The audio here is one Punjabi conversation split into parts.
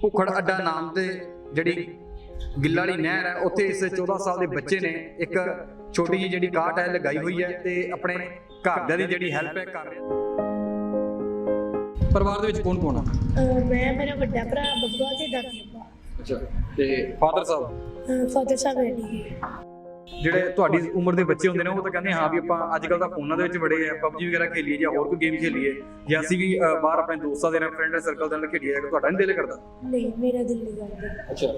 ਭੁੱਖੜ ਅੱਡਾ ਨਾਮ ਤੇ ਜਿਹੜੀ ਗਿੱਲਾ ਵਾਲੀ ਨਹਿਰ ਹੈ ਉੱਥੇ ਇਸ 14 ਸਾਲ ਦੇ ਬੱਚੇ ਨੇ ਇੱਕ ਛੋਟੀ ਜਿਹੀ ਜਿਹੜੀ ਕਾਟ ਹੈ ਲਗਾਈ ਹੋਈ ਹੈ ਤੇ ਆਪਣੇ ਘਰਦਿਆਂ ਦੀ ਜਿਹੜੀ ਹੈਲਪ ਹੈ ਕਰ ਰਿਹਾ। ਪਰਿਵਾਰ ਦੇ ਵਿੱਚ ਕੌਣ ਕੌਣ ਆ? ਅਹ ਮੈਂ ਮੇਰਾ ਵੱਡਾ ਭਰਾ ਬੱਬਾ ਤੇ ਦਾਦੀ ਅੱਛਾ ਤੇ ਫਾਦਰ ਸਾਹਿਬ? ਫਾਦਰ ਸਾਹਿਬ ਰੈਡੀ ਜਿਹੜੇ ਤੁਹਾਡੀ ਉਮਰ ਦੇ ਬੱਚੇ ਹੁੰਦੇ ਨੇ ਉਹ ਤਾਂ ਕਹਿੰਦੇ ਹਾਂ ਵੀ ਆਪਾਂ ਅੱਜ ਕੱਲ ਤਾਂ ਫੋਨਾਂ ਦੇ ਵਿੱਚ ਬੜੇ ਆ ਪਬਜੀ ਵਗੈਰਾ ਖੇਲੀਏ ਜਾਂ ਹੋਰ ਕੋਈ ਗੇਮ ਖੇਲੀਏ ਜਾਂ ਅਸੀਂ ਵੀ ਅ, ਬਾਹਰ ਆਪਣੇ ਦੋਸਤਾਂ ਦੇ ਨਾਲ ਫਰੈਂਡ ਸਰਕਲ ਦੇ ਨਾਲ ਖੇਡੀਏ ਜਾਂ ਤੁਹਾਡਾ ਨਹੀਂ ਦਿਲ ਕਰਦਾ। ਨਹੀਂ ਮੇਰਾ ਦਿਲ ਨਹੀਂ ਕਰਦਾ। ਅੱਛਾ।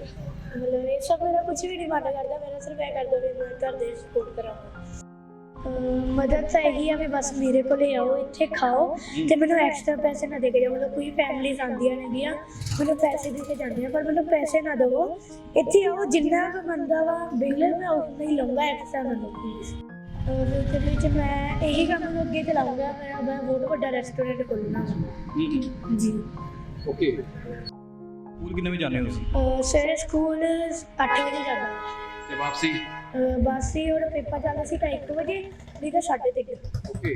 ਮਤਲਬ ਇਹ ਸਭ ਮੇਰਾ ਕੁਝ ਵੀ ਨਹੀਂ ਮਨ ਕਰਦਾ ਮੇਰਾ ਸਿਰਫ ਇਹ ਕਰਦਾ ਵੀ ਮੈਂ ਘਰ ਦੇ ਸਪੋਰਟ ਕਰਾਂ। ਮਦਦ ਤਾਂ ਇਹੀ ਆ ਵੀ ਬਸ ਮੇਰੇ ਕੋਲੇ ਆਓ ਇੱਥੇ ਖਾਓ ਤੇ ਮੈਨੂੰ ਐਕਸਟਰਾ ਪੈਸੇ ਨਾ ਦੇ ਕੇ ਜਾਓ। ਮਤਲਬ ਕੋਈ ਫੈਮਲੀਜ਼ ਆਉਂਦੀਆਂ ਨੇਗੀਆਂ ਮੈਨੂੰ ਪੈਸੇ ਦੇ ਕੇ ਜਾਂਦੀਆਂ ਪਰ ਮੈਨੂੰ ਪੈਸੇ ਨਾ ਦਿਓ ਇੱਥੇ ਆਓ ਜਿੰਨਾ ਕੁ ਬੰਦਾ ਵਾ ਬਿੱਲ ਮੈਂ ਉਨਾ ਹੀ ਲਵਾਂਗਾ ਐਕਸਟਰਾ ਨਾ ਦਿਓ ਪਲੀਜ਼ ਫਿਊਚਰ ਵਿੱਚ ਮੈਂ ਇਹੀ ਕੰਮ ਨੂੰ ਅੱਗੇ ਚਲਾਉਂਗਾ ਮੇਰਾ ਮੈਂ ਬਹੁਤ ਵੱਡਾ ਰੈਸਟੋਰੈਂਟ ਖੋਲ੍ਹਣਾ। ਜੀ ਓਕੇ ਸਕੂਲ ਕਿੰਨੇ ਵਜੇ ਜਾਂਦੇ ਹੋ ਤੁਸੀਂ? ਸਵੇਰੇ ਸਕੂਲ 8 ਵਜੇ ਜਾਂਦਾ ਤੇ ਵਾਪਸੀ? ਅਹ ਬੱਸ ਹੀ ਉਹਦਾ ਪੇਪਰ ਚੱਲਦਾ ਸੀ ਤਾਂ 1 ਵਜੇ ਨਹੀਂ ਤਾਂ 3:30 ਓਕੇ।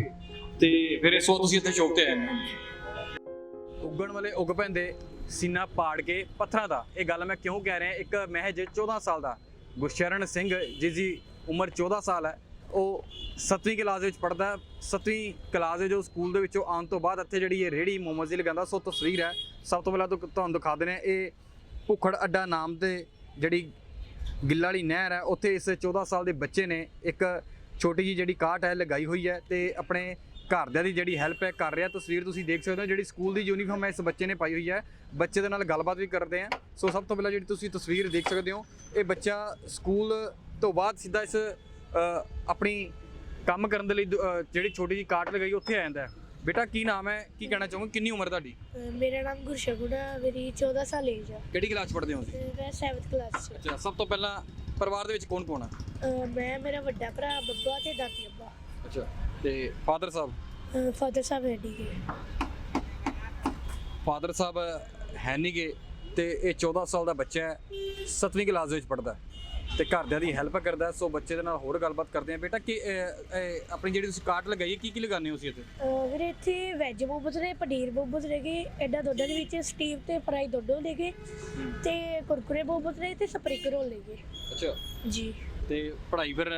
ਤੇ ਫਿਰ ਵਾਰ ਤੁਸੀਂ ਇੱਥੇ ਸ਼ੌਪ ਤੇ ਆਏ ਹੋ। ਉੱਗਣ ਵਾਲੇ ਉੱਗ ਪੈਂਦੇ ਸੀਨਾ ਪਾੜ ਕੇ ਪੱਥਰਾਂ ਦਾ। ਇਹ ਗੱਲ ਮੈਂ ਕਿਉਂ ਕਹਿ ਰਿਹਾ ਇੱਕ ਮਹਿਜ 14 ਸਾਲ ਦਾ। ਗੁਰਸ਼ਰਨ ਸਿੰਘ ਜਿਸ ਦੀ ਉਮਰ 14 ਸਾਲ ਹੈ। ਉਹ 7ਵੀਂ ਕਲਾਸ ਦੇ ਵਿੱਚ ਪੜਦਾ 7ਵੀਂ ਕਲਾਸ ਦੇ ਜੋ ਸਕੂਲ ਦੇ ਵਿੱਚੋਂ ਆਉਣ ਤੋਂ ਬਾਅਦ ਇੱਥੇ ਜਿਹੜੀ ਇਹ ਰੇੜੀ ਮੋਮੋਜ਼ ਦੀ ਲਗਾਉਂਦਾ ਸੋ ਤਸਵੀਰ ਹੈ। ਸਭ ਤੋਂ ਪਹਿਲਾਂ ਤਾਂ ਤੁਹਾਨੂੰ ਦਿਖਾ ਦਿੰਦੇ ਹਾਂ ਇਹ ਭੁੱਖੜ ਅੱਡਾ ਨਾਮ ਤੇ ਜਿਹੜੀ ਗਿੱਲਾ ਵਾਲੀ ਨਹਿਰ ਹੈ। ਉੱਥੇ ਇਸ 14 ਸਾਲ ਦੇ ਬੱਚੇ ਨੇ ਇੱਕ ਛੋਟੀ ਜਿਹੀ ਜਿਹੜੀ ਕਾਟ ਹੈ, ਲਗਾਈ ਹੋਈ ਹੈ ਤੇ ਆਪਣੇ ਘਰਦਿਆਂ ਦੀ ਜਿਹੜੀ ਹੈਲਪ ਹੈ, ਕਰ ਰਿਹਾ। ਤਸਵੀਰ ਤੁਸੀਂ ਦੇਖ ਸਕਦੇ ਹੋ, ਜਿਹੜੀ ਸਕੂਲ ਦੀ ਯੂਨੀਫਾਰਮ ਹੈ, ਇਸ ਬੱਚੇ ਨੇ ਪਾਈ ਹੋਈ ਹੈ। ਬੱਚੇ ਦੇ ਨਾਲ ਗੱਲਬਾਤ ਵੀ ਕਰਦੇ ਆ ਸੋ ਸਭ ਤੋਂ ਪਹਿਲਾਂ ਜਿਹੜੀ ਤੁਸੀਂ ਤਸਵੀਰ ਦੇਖ ਸਕਦੇ ਹੋ, ਇਹ ਬੱਚਾ ਸਕੂਲ ਤੋਂ ਬਾਅਦ ਸਿੱਧਾ ਇਸ ਆਪਣੀ ਕੰਮ ਕਰਨ ਦੇ ਲਈ ਦੁ- ਜਿਹੜੀ ਛੋਟੀ ਜਿਹੀ ਕਾਟ ਲਗਾਈ, ਉੱਥੇ ਆ ਜਾਂਦਾ ਹੈ। ਬੇਟਾ ਕੀ ਨਾਮ ਹੈ? ਕੀ ਕਹਿਣਾ ਚਾਹੋਗੇ? ਕਿੰਨੀ ਉਮਰ ਤੁਹਾਡੀ? ਅਹ ਮੇਰਾ ਨਾਮ ਗੁਰਸ਼ਗੁਣ ਹੈ ਮੇਰੀ 14 ਸਾਲ ਏਜ ਆ। ਕਿਹੜੀ ਕਲਾਸ ਪੜ੍ਹਦੇ ਹੋ ਤੁਸੀਂ? ਤੇ ਮੈਂ 7th ਕਲਾਸ ਚ। ਅੱਛਾ ਸਭ ਤੋਂ ਪਹਿਲਾਂ ਪਰਿਵਾਰ ਦੇ ਵਿੱਚ ਕੌਣ ਕੌਣ ਆ? ਅਹ ਮੈਂ ਮੇਰਾ ਵੱਡਾ ਭਰਾ ਬੱਬਾ ਤੇ ਦਾਦੀ ਅੱਬਾ। ਅੱਛਾ ਤੇ ਫਾਦਰ ਸਾਹਿਬ? ਫਾਦਰ ਸਾਹਿਬ ਰੈਡੀ ਗਏ ਫਾਦਰ ਸਾਹਿਬ ਹੈ ਨਹੀਂਗੇ ਤੇ ਇਹ 14 ਸਾਲ ਦਾ ਬੱਚਾ ਹੈ 7ਵੀਂ ਕਲਾਸ ਦੇ ਵਿੱਚ ਪੜਦਾ ਤੇ ਘਰਦਿਆਂ ਦੀ ਹੈਲਪ ਕਰਦਾ ਸੋ ਬੱਚੇ ਦੇ ਨਾਲ ਹੋਰ ਗੱਲਬਾਤ ਕਰਦੇ ਆ ਬੇਟਾ ਕਿ ਆਪਣੀ ਜਿਹੜੀ ਤੁਸੀਂ ਕਾਰਟ ਲਗਾਈ ਹੈ ਕੀ ਕੀ ਲਗਾਉਂਦੇ ਹੋ ਤੁਸੀਂ ਇੱਥੇ? ਵੀਰੇ ਇੱਥੇ ਵੈਜ ਮੋਮੋਸ ਨੇ ਪਨੀਰ ਮੋਮੋਸ ਨੇਗੇ ਐਡਾ ਦੁੱਧਾਂ ਦੇ ਵਿੱਚ ਸਟੀਮ ਤੇ ਫਰਾਈ ਦੋਡੋ ਨੇਗੇ ਤੇ ਕੁਰਕੁਰੇ ਮੋਮੋਸ ਨੇ ਤੇ ਸਪਰਿੰਗ ਰੋਲ ਨੇਗੇ ਅੱਛਾ। ਜੀ। ਤੇ ਪੜ੍ਹਾਈ ਫਿਰ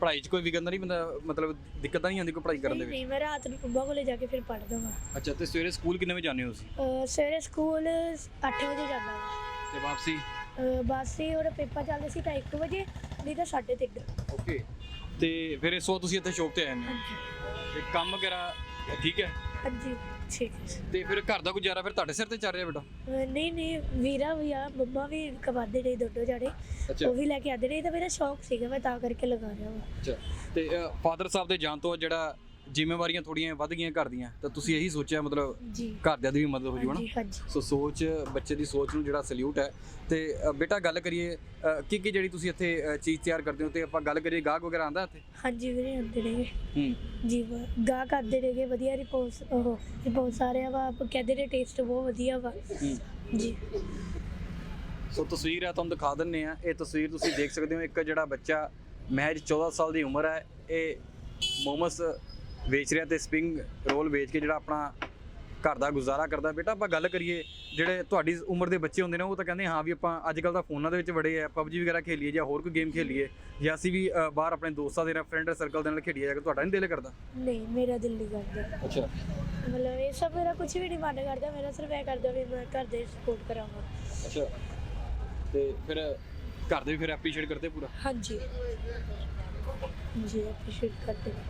ਪੜ੍ਹਾਈ 'ਚ ਕੋਈ ਵਿਗਨ ਨਹੀਂ ਬੰਦਾ ਮਤਲਬ ਦਿੱਕਤ ਤਾਂ ਨਹੀਂ ਆਉਂਦੀ ਕੋਈ ਪੜ੍ਹਾਈ ਕਰਨ ਦੇ ਵਿੱਚ? ਨਹੀਂ, ਮੈਂ ਰਾਤ ਨੂੰ ਪੰਮਾ ਕੋਲੇ ਜਾ ਕੇ ਫਿਰ ਪੜ੍ਹਦਾ ਵਾਂ ਅੱਛਾ ਤੇ ਸਵੇਰੇ ਸਕੂਲ ਕਿੰਨੇ ਵਜੇ ਜਾਂਦੇ ਹੋ ਤੁਸੀਂ? ਸਵੇਰੇ ਸਕੂਲ 8 ਵਜੇ ਜਾਂਦਾ ਤੇ ਵਾਪਸੀ? ਬੱਸ ਹੀ ਪੇਪਰ ਚੱਲਦਾ ਸੀ ਤਾਂ 1 ਵਜੇ ਨਹੀਂ ਤਾਂ 3:30 ਓਕੇ। ਤੇ ਫਿਰ ਇਸ ਵਾਰ ਤੁਸੀਂ ਇੱਥੇ ਸ਼ੌਪ ਤੇ ਆਏ ਹੋ। ਤੇ ਕੰਮ ਵਗੈਰਾ ਠੀਕ ਹੈ? ਹਾਂਜੀ ਠੀਕ ਹੈ ਤੇ ਫਿਰ ਘਰ ਦਾ ਗੁਜ਼ਾਰਾ ਫਿਰ ਤੁਹਾਡੇ ਸਿਰ ਤੇ ਚੱਲ ਰਿਹਾ ਬੇਟਾ? ਅਹ ਨਹੀਂ ਨਹੀਂ ਵੀਰਾ ਵੀ ਆ ਮੰਮਾ ਵੀ ਕਮਾਉਂਦੇ ਨੇ ਜਾੜੇ ਅੱਛਾ। ਉਹ ਵੀ ਲੈ ਕੇ ਆਉਂਦੇ ਨੇ ਇਹ ਤਾਂ ਮੇਰਾ ਸ਼ੌਕ ਸੀਗਾ ਮੈਂ ਤਾਂ ਕਰਕੇ ਲਗਾ ਰਿਹਾ ਵਾ। ਅੱਛਾ। ਤੇ ਫਾਦਰ ਸਾਹਿਬ ਦੇ ਜਾਣ ਤੋਂ ਜਿਹੜਾ ਜ਼ਿੰਮੇਵਾਰੀਆਂ ਥੋੜੀਆਂ ਵੱਧ ਗਈਆਂ ਘਰ ਦੀਆਂ ਤਾਂ ਤੁਸੀਂ ਇਹੀ ਸੋਚਿਆ ਮਤਲਬ ਜੀ। ਘਰਦਿਆਂ ਦੀ ਵੀ ਮਦਦ ਹੋ ਜੂ ਹਾਂਜੀ ਹਨਾ? ਹਾਂਜੀ ਸੋ ਸੋਚ ਬੱਚੇ ਦੀ ਸੋਚ ਨੂੰ ਜਿਹੜਾ ਸਲੂਟ ਹੈ ਤੇ ਅ, ਬੇਟਾ ਗੱਲ ਕਰੀਏ ਕੀ ਕੀ ਜਿਹੜੀ ਤੁਸੀਂ ਇੱਥੇ ਅ, ਚੀਜ਼ ਤਿਆਰ ਕਰਦੇ ਹੋ ਤੇ ਆਪਾਂ ਗੱਲ ਕਰੀਏ ਗਾਹਕ ਵਗੈਰਾ ਆਂਦਾ ਇੱਥੇ? ਹਾਂਜੀ ਵੀਰੇ ਆਉਂਦੇ ਨੇ ਹੂੰ। ਜੀ ਵਾ ਕਰਦੇ ਨੇਗੇ ਵਧੀਆ ਰਿਪੋਰਟਸ ਉਹ ਰਿਪੋਰਟਸ ਆ ਰਿਹਾ ਵਾ ਆਪ ਕਹਿੰਦੇ ਨੇ ਟੇਸਟ ਬਹੁਤ ਵਧੀਆ ਵਾ। ਹੂੰ। ਜੀ। ਸੋ ਤਸਵੀਰ ਹੈ ਤੁਹਾਨੂੰ ਦਿਖਾ ਦਿੰਨੇ ਆ ਇਹ ਤਸਵੀਰ ਤੁਸੀਂ ਦੇਖ ਸਕਦੇ ਹੋ ਇੱਕ ਜਿਹੜਾ ਬੱਚਾ ਮਹਿਜ 14 ਸਾਲ ਦੀ ਉਮਰ ਹੈ ਇਹ ਮੋਮਸ ਵੇਚ ਰਿਹਾ ਤੇ ਸਪਿੰਗ ਰੋਲ ਵੇਚ ਕੇ ਜਿਹੜਾ ਆਪਣਾ ਘਰ ਦਾ ਗੁਜ਼ਾਰਾ ਕਰਦਾ। ਬੇਟਾ ਆਪਾਂ ਗੱਲ ਕਰੀਏ ਜਿਹੜੇ ਤੁਹਾਡੀ ਉਮਰ ਦੇ ਬੱਚੇ ਹੁੰਦੇ ਨੇ ਉਹ ਤਾਂ ਕਹਿੰਦੇ ਹਾਂ ਵੀ ਆਪਾਂ ਅੱਜ ਕੱਲ ਤਾਂ ਫੋਨਾਂ ਦੇ ਵਿੱਚ ਬੜੇ ਆ ਪਬਜੀ ਵਗੈਰਾ ਖੇਲੀਏ ਜਾਂ ਹੋਰ ਕੋਈ ਗੇਮ ਖੇਲੀਏ ਜਾਂ ਅਸੀਂ ਵੀ ਬਾਹਰ ਆਪਣੇ ਦੋਸਤਾਂ ਦੇ ਨਾਲ ਫਰੈਂਡ ਸਰਕਲ ਦੇ ਨਾਲ ਖੇਡੀਏ ਜਾਂ ਤੁਹਾਡਾ ਨਹੀਂ ਦਿਲ ਕਰਦਾ। ਨਹੀਂ ਮੇਰਾ ਦਿਲ ਨਹੀਂ ਕਰਦਾ। ਅੱਛਾ। ਮਤਲਬ ਇਹ ਸਭ ਮੇਰਾ ਕੁਝ ਵੀ ਨਹੀਂ ਮਨ ਕਰਦਾ ਮੇਰਾ ਸਿਰਫ ਇਹ ਕਰਦਾ ਵੀ ਮੈਂ ਘਰ ਦੇ ਸਪੋਰਟ ਕਰਾਂਗਾ। ਅੱਛਾ। ਤੇ ਫਿਰ ਘਰ ਦੇ ਵੀ ਫਿਰ ਐਪਰੀਸ਼ੀਏਟ ਕਰਦੇ ਪੂਰਾ? ਹਾਂਜੀ। ਜੀ ਅਪਰੀਸ਼ੀਏਟ ਕਰਦੇ ਨੇ।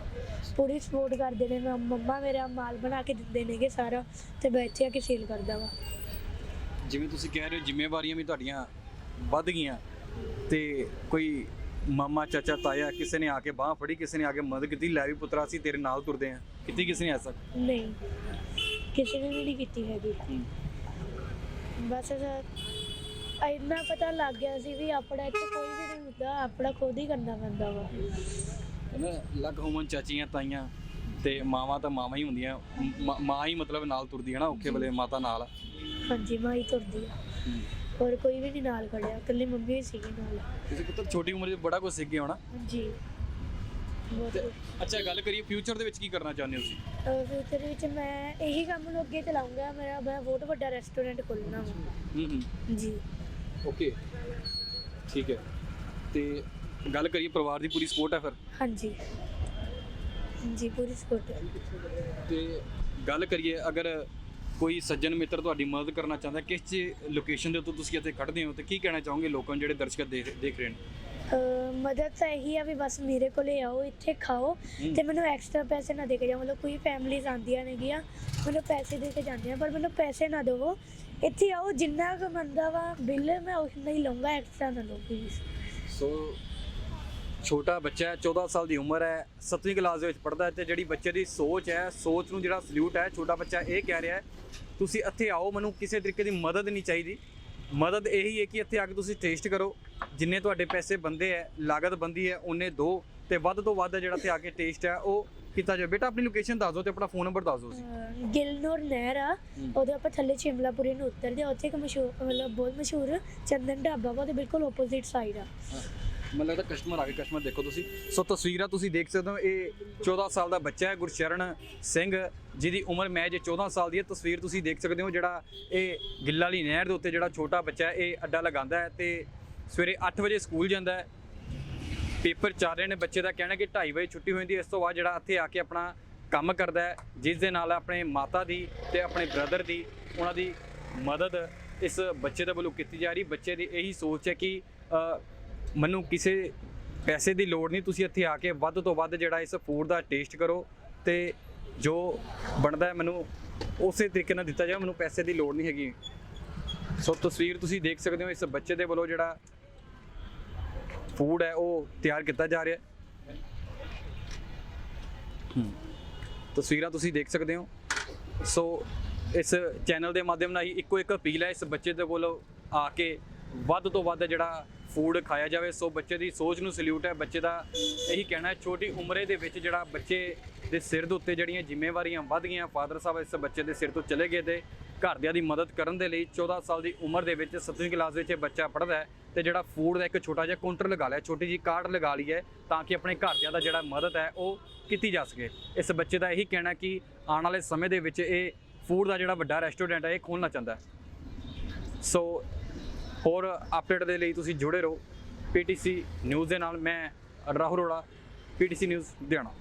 ਪੂਰੀ ਸਪੋਰਟ ਕਰਦੇ ਨੇ ਮੈਂ ਮੰਮਾ ਮੇਰਾ ਮਾਲ ਬਣਾ ਕੇ ਦਿੰਦੇ ਨੇਗੇ ਸਾਰਾ ਤੇ ਮੈਂ ਇੱਥੇ ਆ ਕੇ ਸੇਲ ਕਰਦਾ ਵਾ। ਜਿਵੇਂ ਤੁਸੀਂ ਕਹਿ ਰਹੇ ਹੋ ਜ਼ਿੰਮੇਵਾਰੀਆਂ ਵੀ ਤੁਹਾਡੀਆਂ ਵੱਧ ਗਈਆਂ ਤੇ ਕੋਈ ਮਾਮਾ ਚਾਚਾ ਤਾਇਆ ਕਿਸੇ ਨੇ ਆ ਕੇ ਬਾਹ ਫੜੀ ਕਿਸੇ ਨੇ ਆ ਕੇ ਮਦਦ ਕੀਤੀ ਲੈ ਵੀ ਪੁੱਤਰਾ ਅਸੀਂ ਤੇਰੇ ਨਾਲ ਤੁਰਦੇ ਆਂ ਕਿਤੇ ਕਿਸੇ ਨੇ ਐਸਾ? ਨਹੀਂ। ਕਿਸੇ ਨੇ ਵੀ ਨਹੀਂ ਕੀਤੀ ਹੈਗੀ। ਬਸ ਸ- ਇੰਨਾ ਪਤਾ ਲੱਗ ਗਿਆ ਸੀ ਵੀ ਆਪਣਾ ਇੱਥੇ ਕੋਈ ਵੀ ਨਹੀਂ ਹੁੰਦਾ ਆਪਣਾ ਖੁਦ ਹੀ ਕਰਨਾ ਪੈਂਦਾ ਵਾ। ਕਹਿੰਦਾ ਲੱਗ ਹੋਮਨ ਚਾਚੀਆਂ ਤਾਈਆਂ ਤੇ ਮਾਵਾਂ ਤਾਂ ਮਾਵਾਂ ਹੀ ਹੁੰਦੀਆਂ। ਮ- ਮਾਂ ਹੀ ਮਤਲਬ ਨਾਲ ਤੁਰਦੀ ਹੈ ਨਾ ਔਖੇ ਵੇਲੇ ਮਾਤਾ ਨਾਲ। ਹਾਂਜੀ ਮਾਂ ਹੀ ਤੁਰਦੀ ਆ। ਹੋਰ ਕੋਈ ਵੀ ਨਹੀਂ ਨਾਲ ਖੜਿਆ ਇਕੱਲੀ ਮੰਮੀ ਹੀ ਸੀਗੀ ਨਾਲ। ਤੁਸੀਂ ਪੁੱਤਰ ਛੋਟੀ ਉਮਰ 'ਚ ਬੜਾ ਕੁਝ ਸਿੱਖ ਗਏ ਹੋਣਾ। ਹਾਂਜੀ। ਬਹੁਤ ਤੇ ਅੱਛਾ ਗੱਲ ਕਰੀਏ ਫਿਊਚਰ ਦੇ ਵਿੱਚ ਕੀ ਕਰਨਾ ਚਾਹੁੰਦੇ ਹੋ ਤੁਸੀਂ? ਫਿਊਚਰ ਵਿੱਚ ਮੈਂ ਇਹੀ ਕੰਮ ਨੂੰ ਅੱਗੇ ਚਲਾਉਂਗਾ ਮੇਰਾ ਮੈਂ ਬਹੁਤ ਵੱਡਾ ਰੈਸਟੋਰੈਂਟ ਖੋਲ੍ਹਣਾ ਵਾ। ਹੂੰ ਹੂੰ। ਜੀ। ਓਕੇ। ਠੀਕ ਹੈ। ਤੇ ਗੱਲ ਕਰੀਏ ਪਰਿਵਾਰ ਦੀ ਪੂਰੀ ਸਪੋਰਟ ਹੈ ਫਿਰ? ਹਾਂਜੀ। ਜੀ ਪੂਰੀ ਸਪੋਰਟ ਤੇ ਗੱਲ ਕਰੀਏ ਅਗਰ ਕੋਈ ਸੱਜਣ ਮਿੱਤਰ ਤੁਹਾਡੀ ਮਦਦ ਕਰਨਾ ਚਾਹੁੰਦਾ ਕਿਸ ਚ ਲੋਕੇਸ਼ਨ ਦੇ ਉੱਤੇ ਤੁਸੀਂ ਇੱਥੇ ਖੜਦੇ ਹੋ ਤੇ ਕੀ ਕਹਿਣਾ ਚਾਹੋਗੇ ਲੋਕਾਂ ਨੂੰ ਜਿਹੜੇ ਦਰਸ਼ਕ ਦੇਖ ਦੇਖ ਰਹੇ ਨੇ? ਅਹ ਮਦਦ ਤਾਂ ਇਹੀ ਆ ਵੀ ਬਸ ਮੇਰੇ ਕੋਲੇ ਆਓ ਇੱਥੇ ਖਾਓ ਹੂੰ। ਤੇ ਮੈਨੂੰ ਐਕਸਟਰਾ ਪੈਸੇ ਨਾ ਦੇ ਕੇ ਜਾਓ। ਮਤਲਬ ਕੋਈ ਫੈਮਲੀਜ਼ ਆਉਂਦੀਆਂ ਨੇਗੀਆਂ ਮੈਨੂੰ ਪੈਸੇ ਦੇ ਕੇ ਜਾਂਦੀਆਂ ਪਰ ਮੈਨੂੰ ਪੈਸੇ ਨਾ ਦਿਵੋ। ਇੱਥੇ ਆਓ, ਜਿੰਨਾ ਕੁ ਮੰਦਾ ਵਾ, ਬਿੱਲ ਮੈਂ ਉਨਾ ਹੀ ਲਵਾਂਗਾ ਐਕਸਟਰਾ ਨਾ ਲਓ ਪਲੀਜ਼ ਸੋ ਛੋਟਾ ਬੱਚਾ ਹੈ 14 ਸਾਲ ਦੀ ਉਮਰ ਹੈ 7ਵੀਂ ਕਲਾਸ ਦੇ ਵਿੱਚ ਪੜ੍ਹਦਾ ਹੈ ਤੇ ਜਿਹੜੀ ਬੱਚੇ ਦੀ ਸੋਚ ਹੈ, ਸੋਚ ਨੂੰ ਜਿਹੜਾ ਸਲੂਟ ਹੈ, ਛੋਟਾ ਬੱਚਾ ਇਹ ਕਹਿ ਰਿਹਾ ਹੈ, ਤੁਸੀਂ ਇੱਥੇ ਆਓ, ਮੈਨੂੰ ਕਿਸੇ ਤਰੀਕੇ ਦੀ ਮਦਦ ਨਹੀਂ ਚਾਹੀਦੀ। ਮਦਦ ਇਹੀ ਹੈ ਕਿ ਇੱਥੇ ਆ ਕੇ ਤੁਸੀਂ ਟੇਸਟ ਕਰੋ, ਜਿੰਨੇ ਤੁਹਾਡੇ ਪੈਸੇ ਬੰਦੇ ਹੈ, ਲਾਗਤ ਬੰਦੀ ਹੈ, ਉਹਨੇ ਦੋ, ਤੇ ਵੱਧ ਤੋਂ ਵੱਧ ਜਿਹੜਾ ਇੱਥੇ ਆ ਕੇ ਟੇਸਟ ਹੈ, ਉਹ ਕੀਤਾ ਜਾਵੇ ਬੇਟਾ ਆਪਣੀ ਲੋਕੇਸ਼ਨ ਦੱਸ ਦਿਓ ਤੇ ਆਪਣਾ ਫੋਨ ਨੰਬਰ ਦੱਸ ਦਿਓ ਤੁਸੀਂ। ਅਹ ਗਿਲਨੌਰ ਨਹਿਰ ਆ। ਉਹਦੇ ਆਪਾਂ ਥੱਲੇ ਸ਼ਿਮਲਾਪੁਰੀ ਨੂੰ ਉਤਰਦੇ ਆ ਉੱਥੇ ਇੱਕ ਮਸ਼ਹੂਰ ਮਤਲਬ ਬਹੁਤ ਮਸ਼ਹੂਰ ਚੰਦਨ ਢਾਬਾ ਵਾ ਉਹਦੇ ਬਿਲਕੁਲ ਆਪੋਜ਼ਿਟ ਸਾਈਡ ਆ। ਮੈਨੂੰ ਲੱਗਦਾ ਕਸਟਮਰ ਆ ਗਏ ਕਸਟਮਰ ਦੇਖੋ ਤੁਸੀਂ। ਸੋ ਤਸਵੀਰਾਂ ਤੁਸੀਂ ਦੇਖ ਸਕਦੇ ਹੋ ਇਹ 14 ਸਾਲ ਦਾ ਬੱਚਾ ਹੈ ਗੁਰਸ਼ਰਨ ਸਿੰਘ ਜਿਹਦੀ ਉਮਰ ਮੈਜ 14 ਸਾਲ ਦੀ ਹੈ ਤਸਵੀਰ ਤੁਸੀਂ ਦੇਖ ਸਕਦੇ ਹੋ ਜਿਹੜਾ ਇਹ ਗਿੱਲਾ ਵਾਲੀ ਨਹਿਰ ਦੇ ਉੱਤੇ ਜਿਹੜਾ ਛੋਟਾ ਬੱਚਾ ਹੈ ਇਹ ਅੱਡਾ ਲਗਾਉਂਦਾ ਹੈ ਤੇ ਸਵੇਰੇ 8 ਵਜੇ ਸਕੂਲ ਜਾਂਦਾ ਹੈ। ਪੇਪਰ ਚੱਲ ਰਹੇ ਨੇ, ਬੱਚੇ ਦਾ ਕਹਿਣਾ ਕਿ 2:30 ਵਜੇ ਛੁੱਟੀ ਹੋ ਜਾਂਦੀ ਹੈ। ਇਸ ਤੋਂ ਬਾਅਦ ਜਿਹੜਾ ਇੱਥੇ ਆ ਕੇ ਆਪਣਾ ਕੰਮ ਕਰਦਾ ਹੈ, ਜਿਸ ਦੇ ਨਾਲ ਆਪਣੇ ਮਾਤਾ ਦੀ ਤੇ ਆਪਣੇ ਬ੍ਰਦਰ ਦੀ ਉਹਨਾਂ ਦੀ ਮਦਦ ਇਸ ਬੱਚੇ ਦੇ ਵੱਲੋਂ ਕੀਤੀ ਜਾ ਰਹੀ। ਬੱਚੇ ਦੀ ਇਹੀ ਸੋਚ ਹੈ ਕਿ ਮੈਨੂੰ ਕਿਸੇ ਪੈਸੇ ਦੀ ਲੋੜ ਨਹੀਂ, ਤੁਸੀਂ ਇੱਥੇ ਆ ਕੇ ਵੱਧ ਤੋਂ ਵੱਧ ਜਿਹੜਾ ਇਸ ਫੂਡ ਦਾ ਟੇਸਟ ਕਰੋ ਤੇ ਜੋ ਬਣਦਾ ਹੈ ਮੈਨੂੰ ਉਸੇ ਤਰੀਕੇ ਨਾਲ ਦਿੱਤਾ ਜਾਵੇ, ਮੈਨੂੰ ਪੈਸੇ ਦੀ ਲੋੜ ਨਹੀਂ ਹੈਗੀ। ਸੋ ਤਸਵੀਰ ਤੁਸੀਂ ਦੇਖ ਸਕਦੇ ਹੋ, ਇਸ ਬੱਚੇ ਦੇ ਵੱਲੋਂ ਜਿਹੜਾ ਫੂਡ ਹੈ, ਉਹ ਤਿਆਰ ਕੀਤਾ ਜਾ ਰਿਹਾ ਹੈ। ਤਸਵੀਰਾਂ ਤੁਸੀਂ ਦੇਖ ਸਕਦੇ ਹੋ। ਸੋ ਇਸ ਚੈਨਲ ਦੇ ਮਾਧਿਅਮ ਨਾਲ ਹੀ ਇੱਕੋ ਇੱਕ ਅਪੀਲ ਹੈ, ਇਸ ਬੱਚੇ ਦੇ ਕੋਲ ਆ ਕੇ ਵੱਧ ਤੋਂ ਵੱਧ ਜਿਹੜਾ ਫੂਡ ਖਾਇਆ ਜਾਵੇ। ਸੋ ਬੱਚੇ ਦੀ ਸੋਚ ਨੂੰ ਸਲੂਟ ਹੈ। ਬੱਚੇ ਦਾ ਇਹੀ ਕਹਿਣਾ ਹੈ, ਛੋਟੀ ਉਮਰੇ ਦੇ ਵਿੱਚ ਜਿਹੜਾ ਬੱਚੇ ਦੇ ਸਿਰ ਦੇ ਉੱਤੇ ਜਿਹੜੀਆਂ ਜ਼ਿੰਮੇਵਾਰੀਆਂ ਵੱਧ ਗਈਆਂ ਫਾਦਰ ਸਾਹਿਬ ਇਸ ਬੱਚੇ ਦੇ ਸਿਰ ਤੋਂ ਚਲੇ ਗਏ ਤੇ ਘਰਦਿਆਂ ਦੀ ਮਦਦ ਕਰਨ ਦੇ ਲਈ 14 ਸਾਲ ਦੀ ਉਮਰ ਦੇ ਵਿੱਚ 7ਵੀਂ ਕਲਾਸ ਵਿੱਚ ਇਹ ਬੱਚਾ ਪੜ੍ਹਦਾ ਹੈ ਤੇ ਜਿਹੜਾ ਫੂਡ ਦਾ ਇੱਕ ਛੋਟਾ ਜਿਹਾ ਕਾਊਂਟਰ ਲਗਾ ਲਿਆ, ਛੋਟੀ ਜੀ ਕਾਰਡ ਲਗਾ ਲਈ ਹੈ ਤਾਂ ਕਿ ਆਪਣੇ ਘਰਦਿਆਂ ਦਾ ਜਿਹੜਾ ਮਦਦ ਹੈ ਉਹ ਕੀਤੀ ਜਾ ਸਕੇ। ਇਸ ਬੱਚੇ ਦਾ ਇਹੀ ਕਹਿਣਾ ਕਿ ਆਉਣ ਵਾਲੇ ਸਮੇਂ ਦੇ ਵਿੱਚ ਇਹ ਫੂਡ ਦਾ ਜਿਹੜਾ ਵੱਡਾ ਰੈਸਟੋਰੈਂਟ ਹੈ, ਇਹ ਖੋਲ੍ਹਣਾ ਚਾਹੁੰਦਾ ਹੈ। ਸੋ ਹੋਰ ਅਪਡੇਟ ਦੇ ਲਈ ਤੁਸੀਂ ਜੁੜੇ ਰਹੋ। ਪੀਟੀਸੀ ਨਿਊਜ਼ ਦੇ ਨਾਲ ਮੈਂ ਰਾਹੁਲ ਅਰੋੜਾ ਪੀਟੀਸੀ ਨਿਊਜ਼ ਲੁਧਿਆਣਾ